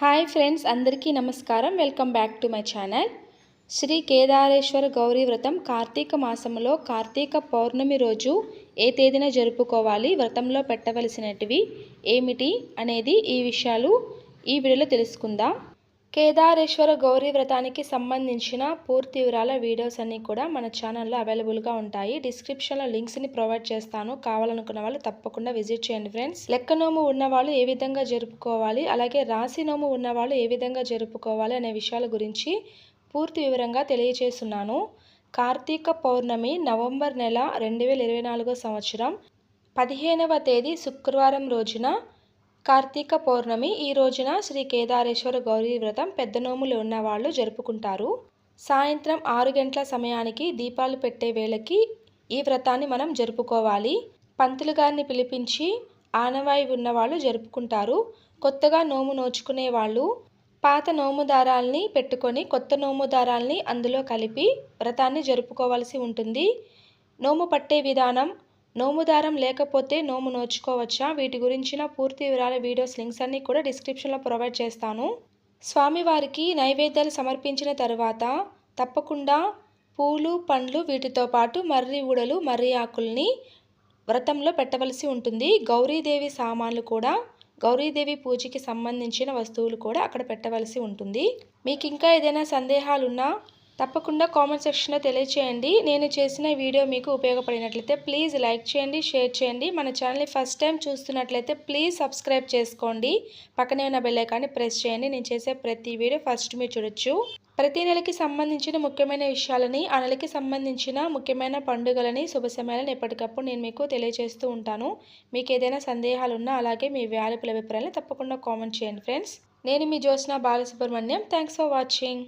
Hi friends అందరికీ నమస్కారం. Welcome back to my channel. Shri Kedareshwara Gauri వ్రతం కార్తీక మాసంలో కార్తీక పౌర్ణమి రోజు ఏ తేదీన జరుపుకోవాలి వ్రతంలో పెట్టవలసినటివి ఏమిటి అనేది ఈ విషయాలు ఈ వీడియోలో తెలుసుకుందాం. కేదారేశ్వర గౌరీ వ్రతానికి సంబంధించిన పూర్తి వివరాల వీడియోస్ అన్నీ కూడా మన ఛానల్లో అవైలబుల్గా ఉంటాయి. డిస్క్రిప్షన్లో లింక్స్ని ప్రొవైడ్ చేస్తాను. కావాలనుకున్న వాళ్ళు తప్పకుండా విజిట్ చేయండి ఫ్రెండ్స్. లెక్క నోము ఉన్నవాళ్ళు ఏ విధంగా జరుపుకోవాలి? అలాగే రాశి నోము ఉన్నవాళ్ళు ఏ విధంగా జరుపుకోవాలి అనే విషయాల గురించి పూర్తి వివరంగా తెలియజేస్తున్నాను కార్తీక పౌర్ణమి నవంబర్ నెల రెండు వేల ఇరవై నాలుగో సంవత్సరం పదిహేనవ తేదీ శుక్రవారం రోజున కార్తీక పౌర్ణమి ఈ రోజున శ్రీ కేదారేశ్వర గౌరీ వ్రతం పెద్ద నోములు ఉన్నవాళ్ళు జరుపుకుంటారు. సాయంత్రం ఆరు గంటల సమయానికి దీపాలు పెట్టే వేళకి ఈ వ్రతాన్ని మనం జరుపుకోవాలి. పంతులు గారిని పిలిపించి ఆనవాయి ఉన్నవాళ్ళు జరుపుకుంటారు. కొత్తగా నోము నోచుకునే వాళ్ళు పాత నోము దారాల్ని పెట్టుకొని కొత్త నోము దారాల్ని అందులో కలిపి వ్రతాన్ని జరుపుకోవాల్సి ఉంటుంది. నోము పట్టే విధానం నోము దారం లేకపోతే నోము నోచుకోవచ్చా? వీటి గురించిన పూర్తి వివరాల వీడియోస్ లింక్స్ అన్నీ కూడా డిస్క్రిప్షన్లో ప్రొవైడ్ చేస్తాను. స్వామివారికి నైవేద్యాలు సమర్పించిన తర్వాత తప్పకుండా పూలు పండ్లు వీటితో పాటు మర్రి ఊడలు మర్రి ఆకుల్ని వ్రతంలో పెట్టవలసి ఉంటుంది. గౌరీదేవి సామాన్లు కూడా గౌరీదేవి పూజకి సంబంధించిన వస్తువులు కూడా అక్కడ పెట్టవలసి ఉంటుంది. మీకు ఇంకా ఏదైనా సందేహాలున్నా తప్పకుండా కామెంట్ సెక్షన్లో తెలియచేయండి. నేను చేసిన వీడియో మీకు ఉపయోగపడినట్లయితే ప్లీజ్ లైక్ చేయండి షేర్ చేయండి. మన ఛానల్ని ఫస్ట్ టైం చూస్తున్నట్లయితే ప్లీజ్ సబ్స్క్రైబ్ చేసుకోండి. పక్కనే ఉన్న బెల్లైకాన్ని ప్రెస్ చేయండి. నేను చేసే ప్రతి వీడియో ఫస్ట్ మీరు చూడొచ్చు. ప్రతి నెలకి సంబంధించిన ముఖ్యమైన విషయాలని ఆ నెలకి సంబంధించిన ముఖ్యమైన పండుగలని శుభ సమయాలను ఎప్పటికప్పుడు నేను మీకు తెలియజేస్తూ ఉంటాను. మీకు ఏదైనా సందేహాలు ఉన్నా అలాగే మీ వ్యాలపుల అభిప్రాయాలు తప్పకుండా కామెంట్ చేయండి ఫ్రెండ్స్ నేను మీ Jyotsna Balasubrahmanyam. Thanks for watching